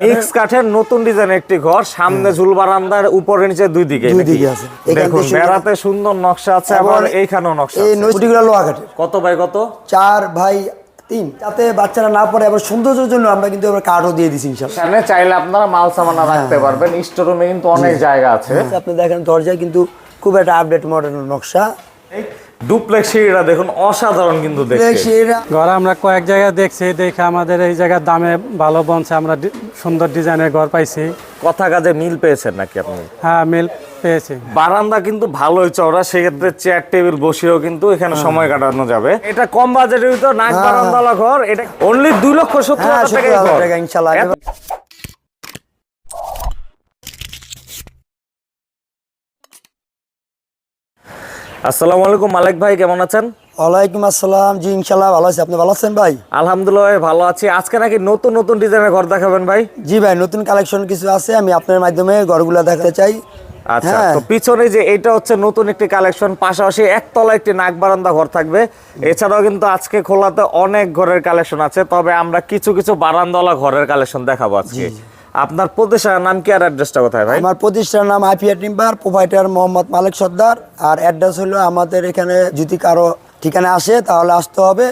Mix কাঠের নতুন ডিজাইনের একটি ঘর সামনে ঝুল বারান্দার উপরে নিচে দুই দিকে। দুই? দিকে আছে। দেখুন বেড়াতে সুন্দর নকশা আছে আবার এইখানেও নকশা এই আছে। লোহা কাঠের। কত বাই কত? চার ভাই তিন। যাতে বাচ্চারা না পড়ে আবার সৌন্দর্যের জন্য আমরা কিন্তু আবার কার্ডও দিয়ে দিছি ইনশাল্লাহ এখানে চাইলে আপনারা মাল সামানা হ্যাঁ। রাখতে পারবেন। স্টোর রুমে কিন্তু অনেক জায়গা আছে। আপনি দেখেন দরজায় কিন্তু খুব একটা আপডেট মডেলের নকশা। ডুপ্লেক্স সিঁড়িটা দেখুন অসাধারণ কিন্তু দেখতে। ঘর আমরা কয়েক জায়গায় দেখছি দেখে আমাদের এই জায়গার দামে ভালো বনছে আমরা সুন্দর ডিজাইনের ঘর পাইছি। কথা কাজে মিল পেয়েছেন নাকি আপনি? হ্যাঁ মিল পেয়েছি। বারান্দা কিন্তু ভালোই চওড়া সেক্ষেত্রে চেয়ার টেবিল বসেও কিন্তু এখানে হ্যাঁ। সময় কাটানো যাবে। এটা কম বাজেটের ভিতর নাক বারান্দালা ঘর এটা অনলি দুই লক্ষ সত্তর হ্যাঁ হাজার। টাকা ইনশাল্লাহ। আসসালামু আলাইকুম মালিক ভাই কেমন আছেন? ওয়ালাইকুম আসসালাম। জি ইনশাল্লাহ ভালো আছি। আপনি ভালো আছেন ভাই? আলহামদুলিল্লাহ ভালো আছি। আজকে নাকি নতুন নতুন ডিজাইনের ঘর দেখাবেন ভাই? জি ভাই নতুন কালেকশন কিছু আছে আমি আপনার মাধ্যমে ঘরগুলো দেখাতে চাই। আচ্ছা হ্যাঁ। তো পিছনে যে এটা হচ্ছে নতুন একটি কালেকশন পাশাপাশি একতলা একটি নাক বারান্দা ঘর থাকবে। এছাড়াও কিন্তু আজকে খোলাতে অনেক ঘরের কালেকশন আছে তবে আমরা কিছু কিছু বারান্দাওয়ালা ঘরের কালেকশন দেখাবো আজকে। আপনার প্রতিষ্ঠানের নাম কি আর অ্যাড্রেসটা কোথায় ভাই? আমার প্রতিষ্ঠানের নাম IPR timber provider Mohammad Malik Sardar. আর অ্যাড্রেস হলো আমাদের এখানে যদি কারও ঠিকানা আসে তাহলে আসতে হবে।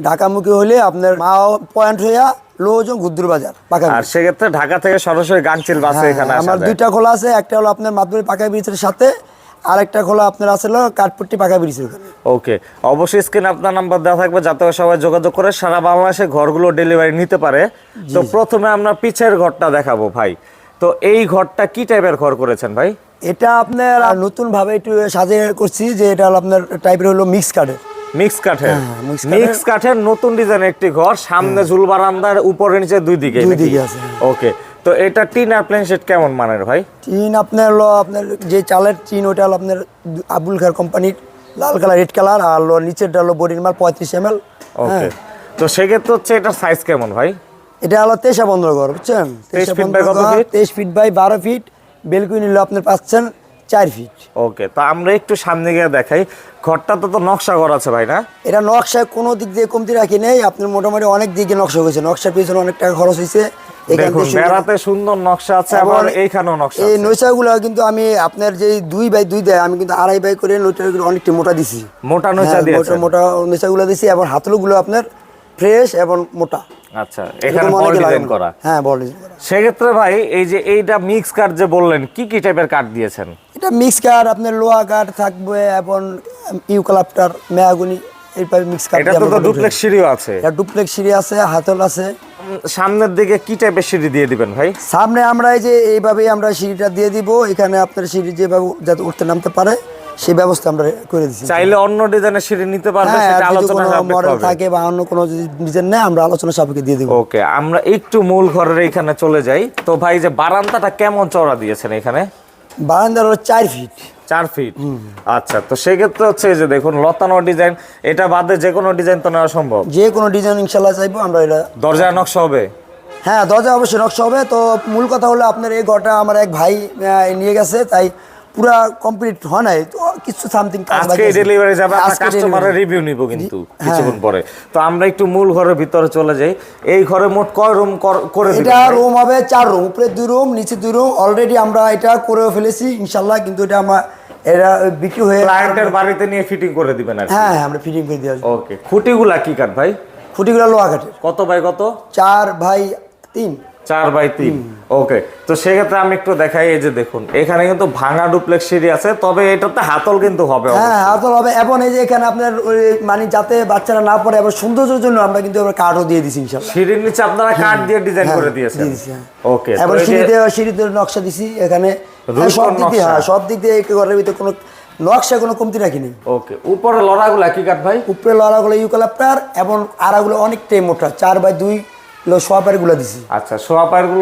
ঢাকামুখী হলে আপনার মা পয়েন্ট হইয়া লোজন বাজার আর সেক্ষেত্রে ঢাকা থেকে সরাসরি গাংচিল বাসে এখানে হ্যাঁ, আমার দুইটা খোলা আছে একটা হলো আপনার মাধ্যমিক পাকা বিচের সাথে আরেকটা খোলা আপনার আছে কাঠপট্টি পাকা ওখানে ওকে অবশ্যই স্ক্রিনে আপনার নাম্বার দেওয়া থাকবে যাতে সবাই যোগাযোগ করে সারা বাংলাদেশে ঘরগুলো ডেলিভারি নিতে পারে। তো প্রথমে আমরা পিছের ঘরটা দেখাবো ভাই। তো এই ঘরটা কি টাইপের ঘর করেছেন ভাই? এটা আপনার নতুন ভাবে একটু সাজিয়ে করছি যে এটা হলো আপনার টাইপের হলো মিক্স কাঠের মিক্স কাঠের হ্যাঁ। মিক্স কাঠের নতুন ডিজাইনের একটি ঘর সামনে ঝুল বারান্দার উপরে নিচে দুই দিকে দুই দিকে আছে, হ্যাঁ। ওকে তো এটা টিন প্লেন সেট কেমন মানের ভাই? টিন আপনার হলো আপনার যে চালের টিন ওটা হলো আপনার আবুল খার কোম্পানির লাল কালার রেড কালার আর হলো নিচেরটা হলো বডির মাল পঁয়ত্রিশ এম এল ওকে তো সেক্ষেত্রে হচ্ছে এটার সাইজ কেমন ভাই? এটা হলো তেসা বন্ধ ঘর বুঝছেন? 23 feet by কত feet? তেইশ ফিট বাই বারো ফিট বেলকুনি নিলে আপনার পাচ্ছেন চার ফিট ওকে তো আমরা একটু সামনে গিয়ে দেখাই। ঘরটাতে তো নকশা করা আছে ভাই না? এটা নকশায় কোনো দিক দিয়ে কমতি রাখি নেই আপনার মোটামুটি অনেক দিকে নকশা হয়েছে। নকশার পিছনে অনেক টাকা খরচ হয়েছে দেখুন বেড়াতে সুন্দর নকশা আছে আবার এইখানেও নকশা এই আছে। নৈশাগুলো কিন্তু আমি আপনার যে দুই বাই দুই দেয় আমি কিন্তু আড়াই বাই করে অনেকটা মোটা দিছি। মোটা হ্যাঁ, দিয়েছে মোটা মোটা নৈশাগুলো দিছি এবং হাতলগুলো আপনার ফ্রেশ এবং মোটা। আচ্ছা এখানে এরকম ডিজাইন করা। হ্যাঁ বড় ডিজাইন করা। সেক্ষেত্রে ভাই এই যে এইটা মিক্স কাঠ যে বললেন কি কি টাইপের কাঠ দিয়েছেন? এটা মিক্স কাঠ আপনার লোহা কাঠ থাকবে এবং ইউকালাপ্টার মেয়াগুনি এইভাবে মিক্স এটা তো ডুপ্লেক্স সিঁড়িও আছে। এটা ডুপ্লেক্স সিঁড়ি আছে হাতল আছে। সামনের দিকে কি টাইপের সিঁড়ি দিয়ে দিবেন ভাই? সামনে আমরা এই যে এইভাবেই আমরা সিঁড়িটা দিয়ে দিব। এখানে আপনার সিঁড়ি যেভাবে যাতে উঠতে নামতে পারে সেই ব্যবস্থা আমরা করে দিচ্ছি চাইলে অন্য ডিজাইনের সিঁড়ি নিতে পারবে হ্যাঁ সেটা আলোচনা সাপেক্ষে হবে। থাকে বা অন্য কোনো যদি ডিজাইন নেই আমরা আলোচনা সাপেক্ষে দিয়ে দিব। ওকে আমরা একটু মূল ঘরের এখানে চলে যাই। তো ভাই যে বারান্দাটা কেমন চওড়া দিয়েছেন এখানে? বারান্দার চার ফিট চার ফিট আচ্ছা তো সেক্ষেত্রে হচ্ছে যে দেখুন লতানো ডিজাইন এটা বাদে যে কোনো ডিজাইন তো নেওয়া সম্ভব? যে কোনো ডিজাইন ইনশাল্লাহ চাইব আমরা এটা দরজায় নকশা হবে? হ্যাঁ দরজা অবশ্যই নকশা হবে। তো মূল কথা হলো আপনার এই ঘরটা আমার এক ভাই নিয়ে গেছে তাই পুরা কমপ্লিট হয় নাই তো কিছু সামথিং আজকে ডেলিভারি যাবে আমরা কাস্টমারের রিভিউ নিব কিন্তু কিছুক্ষণ পরে। তো আমরা একটু মূল ঘরের ভিতরে চলে যাই। এই ঘরে মোট কয় রুম করে এটা রুম হবে চার রুম উপরে দুই রুম নিচে দুই রুম অলরেডি আমরা এটা করে ফেলেছি ইনশাল্লাহ কিন্তু এটা আমার এটা বিক্রি হয়ে ক্লায়েন্টের বাড়িতে নিয়ে ফিটিং করে দিবেন আর হ্যাঁ হ্যাঁ আমরা ফিটিং করে দিয়ে ওকে খুঁটিগুলা কি কাঠ ভাই? খুঁটিগুলা লোহা কাঠের। কত বাই কত? চার ভাই তিন। চার বাই তিন। ওকে তো সেক্ষেত্রে আমি একটু দেখাই এই যে দেখুন এখানে কিন্তু ভাঙা ডুপ্লেক্স সিঁড়ি আছে তবে এটাতে হাতল কিন্তু হবে হ্যাঁ হাতল হবে এবং এই যে এখানে আপনার মানে যাতে বাচ্চারা না পড়ে এবার সৌন্দর্যের জন্য আমরা কিন্তু এবার কার্ডও দিয়ে দিছি সিঁড়ির নিচে আপনারা কাঠ দিয়ে ডিজাইন হ্যাঁ, করে দিয়েছেন। হ্যাঁ। ওকে এবং সিঁড়িতে সিঁড়িতে নকশা দিছি এখানে সব দিক দিয়ে হ্যাঁ সব দিক দিয়ে ঘরের ভিতরে কোনো নকশা কোনো কমতি রাখিনি। ওকে উপরে লড়াগুলা কি কাঠ ভাই? উপরে লড়াগুলো ইউকালাপ্টার এবং আড়াগুলো অনেকটাই মোটা চার বাই দুই সোয়াপারগুলো দিছি। আচ্ছা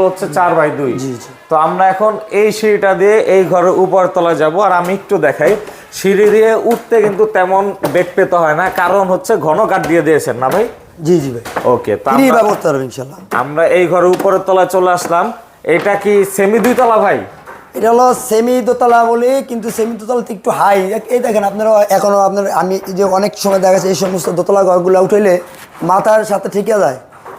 হচ্ছে চার বাই দুই। জি, জি। তো আমরা এখন এই সিঁড়িটা দিয়ে এই ঘরের উপর তলায় যাব। আর আমি একটু দেখাই সিঁড়ি দিয়ে উঠতে কিন্তু তেমন বেগ পেতে হয় না কারণ হচ্ছে ঘন কাঠ দিয়ে দিয়েছেন না ভাই? জি জি ভাই। ওকে আমরা- ব্যবস্থা হবে ইনশাল্লাহ। আমরা এই ঘরের উপরের তলায় চলে আসলাম। এটা কি সেমি দুই তলা ভাই? এটা হলো সেমি দোতলা বলে কিন্তু সেমি দোতলা একটু হাই এই দেখেন আপনারা এখনও আপনার আমি যে অনেক সময় দেখা যাচ্ছে এই সমস্ত দোতলা ঘরগুলো উঠাইলে মাথার সাথে ঠিকে যায়।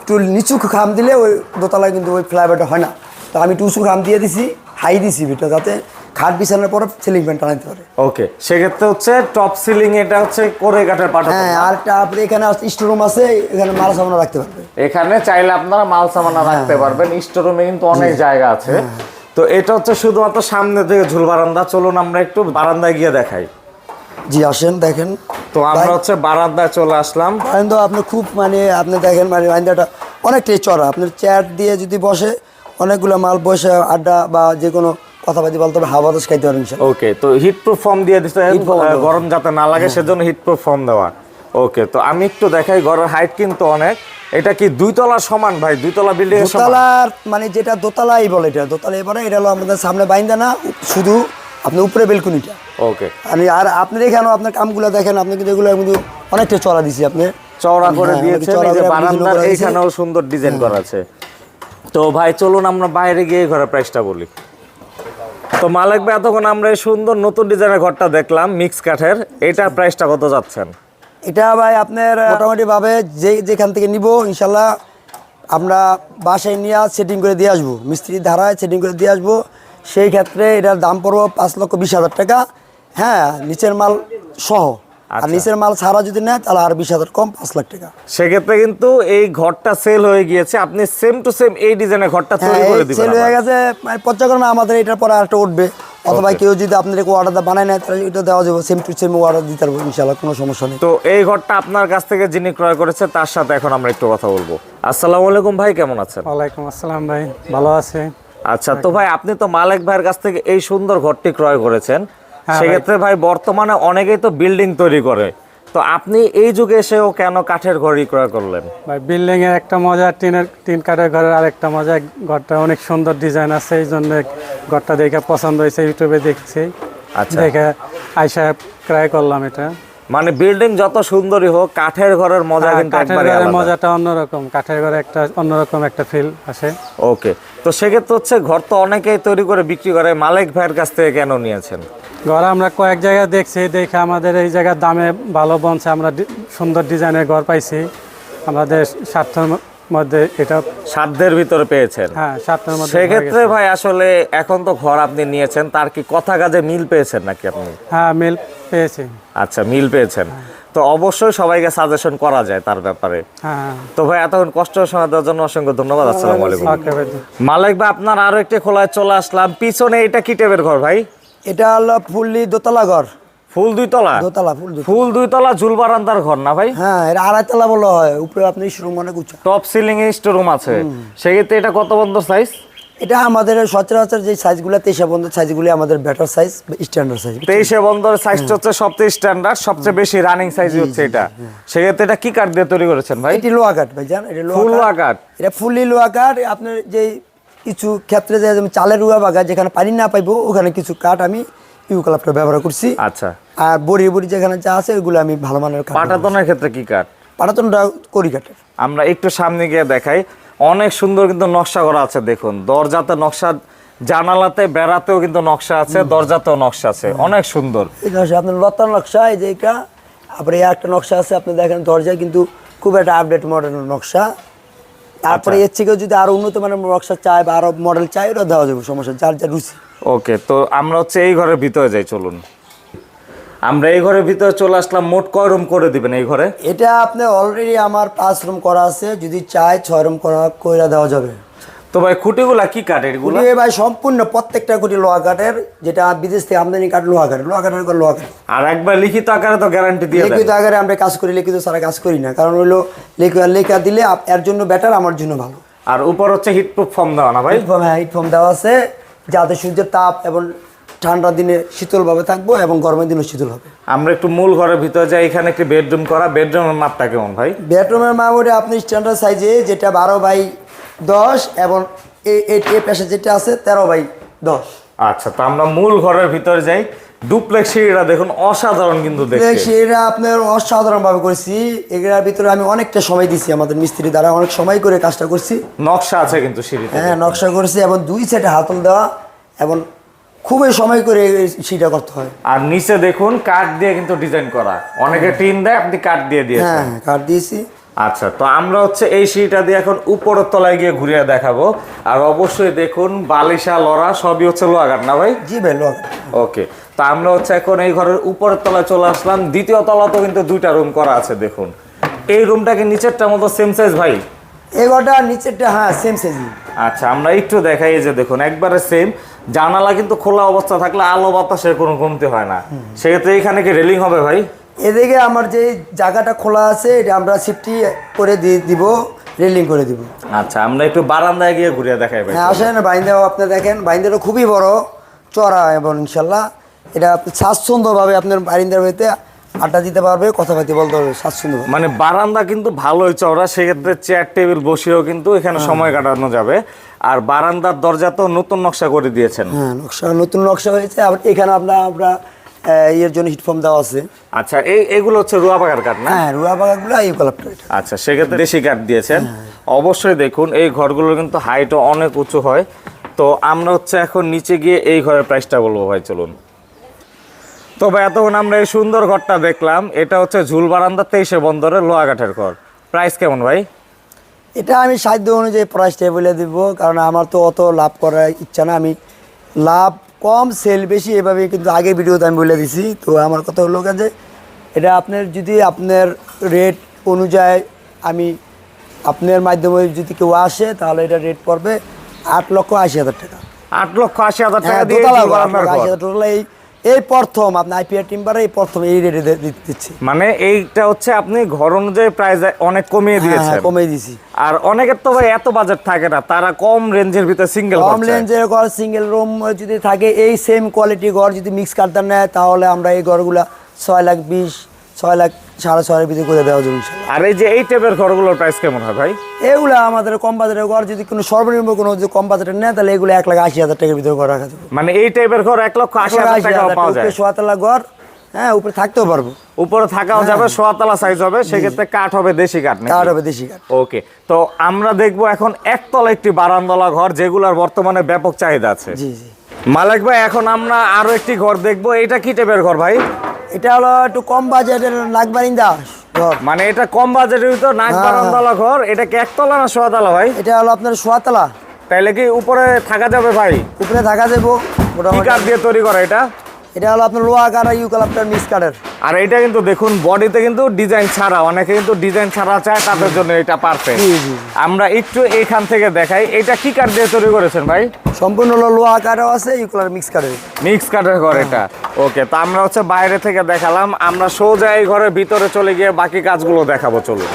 একটু নিচু খাম দিলে ওই দোতলায় কিন্তু ওই ফ্লাইওভারটা হয় না। তো আমি একটু উঁচু খাম দিয়ে দিছি হাই দিছি ভিতরে যাতে খাট বিছানোর পরে সিলিং ফ্যান টানাতে পারে। ওকে সেক্ষেত্রে হচ্ছে টপ সিলিং এটা হচ্ছে করে কাঠের পাটা হ্যাঁ আর একটা আপনি এখানে স্টোরুম আছে এখানে মাল সামানা রাখতে পারবেন এখানে চাইলে আপনারা মাল সামানা রাখতে পারবেন স্টোরুমে কিন্তু অনেক জায়গা আছে। তো এটা হচ্ছে শুধুমাত্র সামনে থেকে ঝুল বারান্দা চলুন আমরা একটু বারান্দায় গিয়ে দেখাই। জি আসেন দেখেন। তো আমরা হচ্ছে বারান্দায় চলে আসলাম। কিন্তু আপনি খুব মানে আপনি দেখেন মানে বারান্দাটা অনেকটাই চড়া। আপনার চেয়ার দিয়ে যদি বসে অনেকগুলো মাল বসে আড্ডা বা যে কোনো কথাবার্তি বলতে হবে হাওয়া বাতাস খাইতে পারেন ওকে তো হিট প্রুফ ফর্ম দিয়ে দিতে। গরম যাতে না লাগে সেজন্য হিট প্রুফ ফর্ম দেওয়া। ওকে তো আমি একটু দেখাই ঘরের হাইট কিন্তু অনেক। এটা কি দুই তলা সমান ভাই? দুই তলা বিল্ডিং দোতলার মানে যেটা দোতলাই বলে এটা দোতলাই বলে এটা হলো আমাদের সামনে বাইন্দা না শুধু আপনি উপরে বেলকুনিটা ওকে আমি আর আপনি এখানেও আপনার কামগুলো দেখেন আপনি কিন্তু এগুলো কিন্তু অনেকটা চড়া দিছি আপনি। চওড়া করে হ্যাঁ, দিয়েছেন এই যে বারান্দার এইখানেও সুন্দর ডিজাইন করা আছে। তো ভাই চলুন আমরা বাইরে গিয়ে ঘরের প্রাইসটা বলি। তো মালিক ভাই এতক্ষণ আমরা এই সুন্দর নতুন ডিজাইনের ঘরটা দেখলাম মিক্স কাঠের। এটার প্রাইসটা কত যাচ্ছেন? এটা ভাই আপনার মোটামুটি ভাবে যে যেখান থেকে নিব ইনশাল্লাহ আমরা বাসায় নিয়ে সেটিং করে দিয়ে আসব। মিস্ত্রি ধারায় সেটিং করে দিয়ে আসব। সেই ক্ষেত্রে এটার দাম পড়ব পাঁচ লক্ষ বিশ হাজার টাকা। হ্যাঁ নিচের মাল সহ। আর আচ্ছা। নিচের মাল ছাড়া যদি নেয় তাহলে আর বিশ হাজার কম পাঁচ লাখ টাকা। সেক্ষেত্রে কিন্তু এই ঘরটা সেল হয়ে গিয়েছে। আপনি সেম টু সেম এই ডিজাইনের ঘরটা হ্যাঁ তৈরি করে দিবেন সেল হয়ে গেছে মানে পর্যায়ক্রমে আমাদের এটার পরে আরেকটা উঠবে। অথবা কেউ যদি আপনাদের অর্ডারটা বানায় নেয় তাহলে এটা দেওয়া যাবে। সেম টু সেম অর্ডার দিতে পারব ইনশাল্লাহ কোনো সমস্যা নেই। তো এই ঘরটা আপনার কাছ থেকে যিনি ক্রয় করেছে তার সাথে এখন আমরা একটু কথা বলব। আসসালামু আলাইকুম ভাই কেমন আছেন? ওয়ালাইকুম আসসালাম ভাই ভালো আছে। আচ্ছা তো ভাই আপনি তো মালিক ভাইয়ের কাছ থেকে এই সুন্দর ঘরটি ক্রয় করেছেন। হ্যাঁ সেক্ষেত্রে ভাই বর্তমানে অনেকেই তো বিল্ডিং তৈরি করে। তো আপনি এই যুগে এসেও কেন কাঠের ঘরই ক্রয় করলেন? ভাই বিল্ডিং এর একটা মজা টিনের টিন কাঠের ঘরের আরেকটা মজা। ঘরটা অনেক সুন্দর ডিজাইন আছে এই জন্য ঘরটা দেখে পছন্দ হয়েছে ইউটিউবে দেখছি। আচ্ছা। দেখে আইসা ক্রয় করলাম এটা। মানে বিল্ডিং যত সুন্দরই হোক কাঠের ঘরের মজা হ্যাঁ, কিন্তু কাঠের একবারে ঘরের আলাদা। মজাটা অন্যরকম কাঠের ঘরে একটা অন্যরকম একটা ফিল আসে। ওকে তো সেক্ষেত্রে হচ্ছে ঘর তো অনেকেই তৈরি করে বিক্রি করে মালিক ভাইয়ের কাছ থেকে কেন নিয়েছেন? ঘর আমরা কয়েক জায়গায় দেখছি দেখে আমাদের এই জায়গার দামে ভালো বনছে। আমরা সুন্দর ডিজাইনের ঘর পাইছি। আমাদের স্বার্থের মধ্যে এটা সাধ্যের ভিতরে পেয়েছেন। হ্যাঁ স্বার্থের মধ্যে সেক্ষেত্রে ভাই আসলে এখন তো ঘর আপনি নিয়েছেন তার কি কথা কাজে মিল পেয়েছেন নাকি আপনি? হ্যাঁ মিল পেয়েছি। আচ্ছা মিল পেয়েছেন। তো অবশ্যই সবাইকে সাজেশন করা যায় তার ব্যাপারে। হ্যাঁ। তো ভাই এতক্ষণ কষ্ট সময় দেওয়ার জন্য অসংখ্য ধন্যবাদ আসসালামু আলাইকুম। মালিক ভাই আপনার আরও একটি খোলায় চলে আসলাম। পিছনে এটা কি টেপের ঘর ভাই? এটা হলো ফুললি দোতলা ঘর। ফুল দুই তলা? দোতলা ফুল। ফুল দুই তলা ঝুল বারান্দার ঘর না ভাই? হ্যাঁ এটা আড়াইতলা বলা হয় উপরে আপনি শুরু অনেক উঁচা। টপ সিলিং এ স্টোরুম আছে। সেক্ষেত্রে এটা কত বন্ধ সাইজ এটা আমাদের সচরাচর যে সাইজগুলো তেইশে বন্ধ সাইজগুলি আমাদের বেটার সাইজ স্ট্যান্ডার্ড সাইজ তেইশে বন্ধর সাইজটা হচ্ছে সবচেয়ে স্ট্যান্ডার্ড সবচেয়ে বেশি রানিং সাইজ হচ্ছে এটা। সেক্ষেত্রে এটা কি কাঠ দিয়ে তৈরি করেছেন ভাই? এটি লোহা কাঠ ভাই জান এটা লোহা কাঠ। এটা ফুললি লোহা কাঠ আপনার যে কিছু ক্ষেত্রে যে যেমন চালের রুয়া বাগা যেখানে পানি না পাইবো ওখানে কিছু কাঠ আমি ইউকালাপটা ব্যবহার করছি। আচ্ছা। আর বড়ি বড়ি যেখানে যা আছে ওগুলো আমি ভালো মানের কাঠ পাটাতনের ক্ষেত্রে কি কাঠ? পাটাতনটা করি কাঠের। আমরা একটু সামনে গিয়ে দেখাই। অনেক সুন্দর কিন্তু নকশা করা আছে দেখুন। দরজাতে নকশা জানালাতে বেড়াতেও কিন্তু নকশা আছে দরজাতেও নকশা আছে। অনেক সুন্দর। আপনার লতার নকশা এই যে এটা আবার একটা নকশা আছে আপনি দেখেন দরজায় কিন্তু খুব একটা আপডেট মডেলের নকশা। তারপরে আচ্ছা। এর থেকেও যদি আরও উন্নত মানের নকশা চায় বা আরও মডেল চাই ওটা দেওয়া যাবে সমস্যা যার যা রুচি। ওকে তো আমরা হচ্ছে এই ঘরের ভিতরে যাই চলুন। আমরা এই ঘরের ভিতরে চলে আসলাম মোট কয় রুম করে দিবেন এই ঘরে? এটা আপনি অলরেডি আমার পাঁচ রুম করা আছে যদি চায় ছয় রুম করা কইরা দেওয়া যাবে। তো ভাই খুঁটিগুলা কি কাঠ এগুলো? ভাই সম্পূর্ণ প্রত্যেকটা খুঁটি লোহা কাঠের যেটা বিদেশ থেকে আমদানি কাঠ লোহা কাঠের লোহা কাঠের লোহা কাঠ আর একবার লিখিত আকারে তো গ্যারান্টি দিয়ে লিখিত আকারে আমরা কাজ করি লিখিত সারা কাজ করি না। কারণ হলো লেখা লেখা দিলে এর জন্য বেটার আমার জন্য ভালো। আর উপর হচ্ছে হিট প্রুফ ফর্ম দেওয়া না ভাই? হ্যাঁ হিটফর্ম দেওয়া আছে যাতে সূর্যের তাপ এবং ঠান্ডার দিনে শীতলভাবে থাকব এবং গরমের দিনে শীতল হবে। আমরা একটু মূল ঘরের ভিতরে যাই এখানে একটি বেডরুম করা। বেডরুমের মাপটা কেমন ভাই? বেডরুমের মামুরে আপনি স্ট্যান্ডার্ড সাইজে যেটা বারো বাই দশ এবং এই এই যেটা আছে তেরো বাই দশ। আচ্ছা তো আমরা মূল ঘরের ভিতরে যাই। ডুপ্লেক্স সিঁড়িটা দেখুন অসাধারণ কিন্তু সেটা আপনার অসাধারণভাবে করেছি। এগুলোর ভিতরে আমি অনেকটা সময় দিছি আমাদের মিস্ত্রি দ্বারা অনেক সময় করে কাজটা করছি। নকশা আছে কিন্তু সিঁড়িতে হ্যাঁ নকশা করেছি এবং দুই সাইডে হাতল দেওয়া এবং খুবই সময় করে সেটা করতে হয়। আর নিচে দেখুন কাঠ দিয়ে কিন্তু ডিজাইন করা। অনেকে টিন দেয় আপনি কাঠ দিয়ে দিয়েছেন। হ্যাঁ হ্যাঁ কাঠ দিয়েছি। আচ্ছা তো আমরা হচ্ছে এই সিঁড়িটা দিয়ে এখন উপরের তলায় গিয়ে ঘুরিয়ে দেখাবো। আর অবশ্যই দেখুন বালিশা লড়া সবই হচ্ছে লোয়াঘাট না ভাই? জি ভাই লোক ওকে তো আমরা হচ্ছে এখন এই ঘরের উপরের তলায় চলে আসলাম। দ্বিতীয় তলাতেও কিন্তু দুইটা রুম করা আছে দেখুন। এই রুমটাকে নিচেরটা মতো সেম সাইজ ভাই? ঘরটা নিচেরটা হ্যাঁ সেম সাইজই আচ্ছা আমরা একটু দেখাই এই যে দেখুন একবারে সেম জানালা কিন্তু খোলা অবস্থা থাকলে আলো বাতাসের কোনো কমতি হয় না। সেক্ষেত্রে এখানে কি রেলিং হবে ভাই? এদিকে আমার যে জায়গাটা খোলা আছে এটা আমরা সিফটি করে দিয়ে দিব রেলিং করে দিব। আচ্ছা আমরা একটু বারান্দায় গিয়ে ঘুরে দেখাই ভাই। হ্যাঁ আসেন বাইন্দাও আপনি দেখেন বাইন্দাটা খুবই বড় চড়া এবং ইনশাল্লাহ। এটা আপনি স্বাচ্ছন্দ্যভাবে আপনার বাইন্দার বাড়িতে আড্ডা দিতে পারবে কথাবার্তা বলতে পারবে স্বাচ্ছন্দ্য মানে বারান্দা কিন্তু ভালোই চওড়া সেক্ষেত্রে চেয়ার টেবিল বসেও কিন্তু এখানে সময় কাটানো যাবে। আর বারান্দার দরজা তো নতুন নকশা করে দিয়েছেন। হ্যাঁ নকশা নতুন নকশা হয়েছে আবার এখানে আপনার আমরা ইয়ের জন্য হিটফর্ম দেওয়া আছে। আচ্ছা এই এগুলো হচ্ছে রুয়া পাকার কাঠ না? হ্যাঁ রুয়া বাগাগুলো এটা। আচ্ছা সেক্ষেত্রে দেশি কাঠ দিয়েছেন। অবশ্যই দেখুন এই ঘরগুলোর কিন্তু হাইটও অনেক উঁচু হয়। তো আমরা হচ্ছে এখন নিচে গিয়ে এই ঘরের প্রাইসটা বলব ভাই চলুন। তো ভাই এতক্ষণ আমরা এই সুন্দর ঘরটা দেখলাম। এটা হচ্ছে ঝুল বারান্দা তেইশে বন্দরের লোহা কাঠের ঘর। প্রাইস কেমন ভাই? এটা আমি সাধ্য অনুযায়ী প্রাইসটা বলে দিব কারণ আমার তো অত লাভ করার ইচ্ছা না। আমি লাভ কম সেল বেশি এভাবে কিন্তু আগে ভিডিওতে আমি বলে দিছি। তো আমার কথা হলো যে এটা আপনার যদি আপনার রেট অনুযায়ী আমি আপনার মাধ্যমে যদি কেউ আসে তাহলে এটা রেট পড়বে আট লক্ষ আশি হাজার টাকা। আট লক্ষ আশি হাজার টাকা হ্যাঁ দিয়ে হাজার এই এই প্রথম আপনি আইপিআর টিমবারে এই প্রথম এই রেটে দিচ্ছি। মানে এইটা হচ্ছে আপনি ঘর অনুযায়ী প্রাইস অনেক কমিয়ে হ্যাঁ দিয়েছেন। হ্যাঁ, কমিয়ে দিয়েছি। আর অনেকের তো ভাই এত বাজেট থাকে না তারা কম রেঞ্জের ভিতরে সিঙ্গেল কম রেঞ্জের ঘর সিঙ্গেল রুম যদি থাকে এই সেম কোয়ালিটি ঘর যদি মিক্স কাটার নেয় তাহলে আমরা এই ঘরগুলা ছয় লাখ বিশ ছয় লাখ সাড়ে ছয়ের ভিতরে করে দেওয়া যাবে আর এই যে এই টাইপের ঘরগুলোর প্রাইস কেমন হয় ভাই? এগুলো আমাদের কম বাজারের ঘর যদি কোনো সর্বনিম্ন কোনো যদি কম বাজারের নেয় তাহলে এগুলো এক লাখ আশি হাজার টাকার ভিতরে ঘর রাখা যাবে। মানে এই টাইপের ঘর এক লক্ষ আশি হাজার টাকা পাওয়া যায়। সোয়াতলা ঘর হ্যাঁ উপরে থাকতেও পারব। উপরে থাকাও যাবে সোয়াতলা সাইজ হবে সেক্ষেত্রে কাঠ হবে দেশি কাঠ? কাঠ হবে দেশি কাঠ। ওকে তো আমরা দেখব এখন একতলা একটি বারান্দলা ঘর যেগুলোর বর্তমানে ব্যাপক চাহিদা আছে। জি জি। মালিক ভাই এখন আমরা আরও একটি ঘর দেখব। এটা কি টাইপের ঘর ভাই? এটা হলো একটু কম বাজেটের নাগবারিন্দা ঘর। মানে এটা কম বাজেটের ভিতর নাক হ্যাঁ। ঘর এটা কি একতলা না সোয়াতলা ভাই? এটা হলো আপনার সোয়াতলা। তাইলে কি উপরে থাকা যাবে ভাই? উপরে থাকা যাব কি মোটামুটি। কাঠ দিয়ে তৈরি করা এটা? এটা হলো আপনার কাঠ আর ইউকালাপটার মিক্স কাঠের। আর এটা কিন্তু দেখুন বডিতে কিন্তু ডিজাইন ছাড়া অনেকে কিন্তু ডিজাইন ছাড়া চায় তাদের জন্য এটা পারফেক্ট জি, জি। আমরা একটু এইখান থেকে দেখাই এটা কি কাঠ দিয়ে তৈরি করেছেন ভাই? সম্পূর্ণ হলো লোহা কাঠও আছে ইউকালার মিক্স কাঠের মিক্স কাঠের ঘর এটা। ওকে তো আমরা হচ্ছে বাইরে থেকে দেখালাম আমরা সোজা এই ঘরের ভিতরে চলে গিয়ে বাকি কাজগুলো দেখাবো চলুন।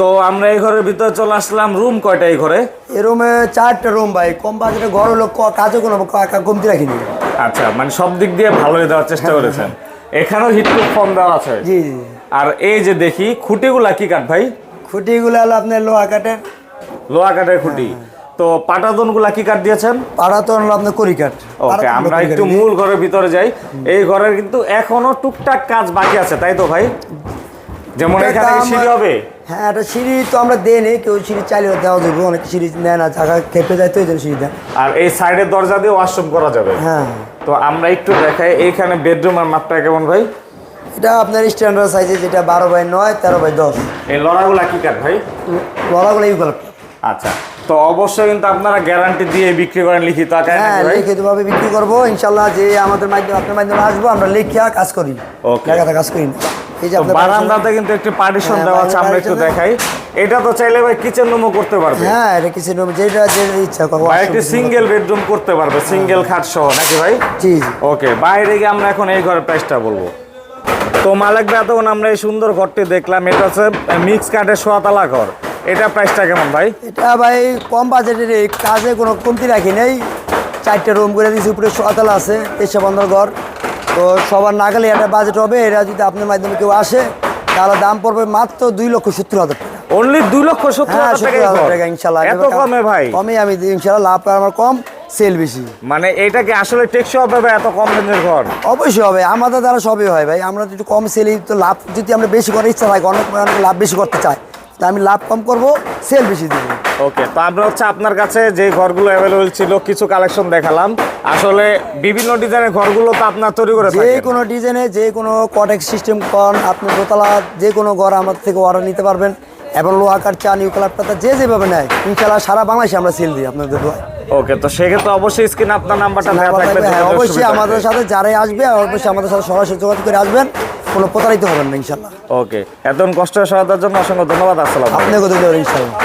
তো আমরা এই ঘরের ভিতরে চলে আসলাম রুম কয়টা এই ঘরে? এই রুমে চারটা রুম ভাই কম বাজেটে ঘর হলো কাজও কোনো কমতি রাখিনি। আচ্ছা মানে সব দিক দিয়ে ভালোই দেওয়ার চেষ্টা করেছেন। এখানেও হিটপ্রুফ ফর্ম দেওয়া আছে। জি জি। আর এই যে দেখি খুঁটিগুলা কি কাঠ ভাই? খুঁটিগুলো হলো আপনার লোহা কাঠের। লোহা কাঠের খুঁটি। তো পাটাতনগুলা কি কাঠ দিয়েছেন? পাটাতন হলো আপনার করি কাঠ। ওকে আমরা একটু মূল ঘরের ভিতরে যাই। এই ঘরের কিন্তু এখনও টুকটাক কাজ বাকি আছে তাই তো ভাই? যেমন এখানে সিঁড়ি হবে? হ্যাঁ এটা সিঁড়ি তো আমরা দেই নি কেউ সিঁড়ি চালিয়ে দেওয়া যাবে অনেক সিঁড়ি নেয় না জায়গা খেপে যায় তো এই জন্য সিঁড়ি দেয়। আর এই সাইডের দরজা দিয়ে ওয়াশরুম করা যাবে। হ্যাঁ। তো আমরা একটু দেখাই এইখানে বেডরুমের মাপটা কেমন ভাই? এটা আপনার স্ট্যান্ডার্ড সাইজে যেটা বারো বাই নয় তেরো বাই দশ। এই লড়াগুলা কি কাঠ ভাই? লড়াগুলো ইউকালাপ আচ্ছা তো অবশ্যই কিন্তু আপনারা গ্যারান্টি দিয়ে বিক্রি করেন লিখিত আকারে হ্যাঁ লিখিতভাবে বিক্রি করব ইনশাল্লাহ যে আমাদের মাধ্যমে আপনার মাধ্যমে আসব আমরা লিখিয়া কাজ করি. লেখাটা কাজ করি বারান্দাতে কিন্তু একটি পার্টিশন হ্যাঁ, দেওয়া আছে আমরা একটু দেখাই। এটা তো চাইলে ভাই কিচেন রুমও করতে পারবে। হ্যাঁ এটা রুম যেটা যে ইচ্ছা করব বা একটি সিঙ্গেল বেডরুম করতে পারবে সিঙ্গেল খাট সহ নাকি ভাই? জি জি। ওকে বাইরে গিয়ে আমরা এখন এই ঘরের প্রাইসটা বলব। তো মালিক ভাই এতক্ষণ আমরা এই সুন্দর ঘরটি দেখলাম এটা হচ্ছে মিক্স কাঠের সোয়াতলা ঘর। এটা প্রাইসটা কেমন ভাই? এটা ভাই কম বাজেটের কাজে কোনো কমতি রাখি নেই। চারটে রুম করে দিয়েছি উপরে সোয়াতলা আছে পেশা বন্ধর ঘর। তো সবার নাগালে একটা বাজেট হবে এরা যদি আপনার মাধ্যমে কেউ আসে তাহলে দাম পড়বে মাত্র দুই লক্ষ সত্তর হাজার টাকা। অনলি দুই লক্ষ সত্তর হ্যাঁ হাজার টাকা ইনশাল্লাহ। কমে ভাই। কমে আমি ইনশাল্লাহ লাভ আমার কম সেল বেশি। মানে এটা কি আসলে টেকসই হবে ভাই এত কম রেঞ্জের ঘর? অবশ্যই হবে আমাদের দ্বারা সবই হয় ভাই। আমরা একটু কম সেলি তো লাভ যদি আমরা বেশি করার ইচ্ছা থাকে অনেক অনেক লাভ বেশি করতে চাই তা আমি লাভ কম করব সেল বেশি দেবো। ওকে তো আমরা হচ্ছে আপনার কাছে যে ঘরগুলো অ্যাভেলেবল ছিল কিছু কালেকশন দেখালাম। আসলে বিভিন্ন ডিজাইনের ঘরগুলো তো আপনার তৈরি করে যে কোনো ডিজাইনে যে কোনো কটেক্স সিস্টেম কন আপনি দোতলা যে কোনো ঘর আমার থেকে অর্ডার নিতে পারবেন। এবং লোহা কাঠ চা নিউ কালার পাতা যে যেভাবে নেয় ইনশাল্লাহ সারা বাংলাদেশে আমরা সেল দিই আপনাদের দোয়ায় ওকে তো সেক্ষেত্রে অবশ্যই স্ক্রিনে আপনার নাম্বারটা দেওয়া থাকবে হ্যাঁ, অবশ্যই আমাদের সাথে যারাই আসবে অবশ্যই আমাদের সাথে সরাসরি যোগাযোগ করে আসবেন। কোনো প্রতারিত হবেন না ইনশাল্লাহ ওকে। এতক্ষণ কষ্ট সহায়তার জন্য অসংখ্য ধন্যবাদ। আসসালাম আপনাকে ধন্যবাদ ইনশাল্লাহ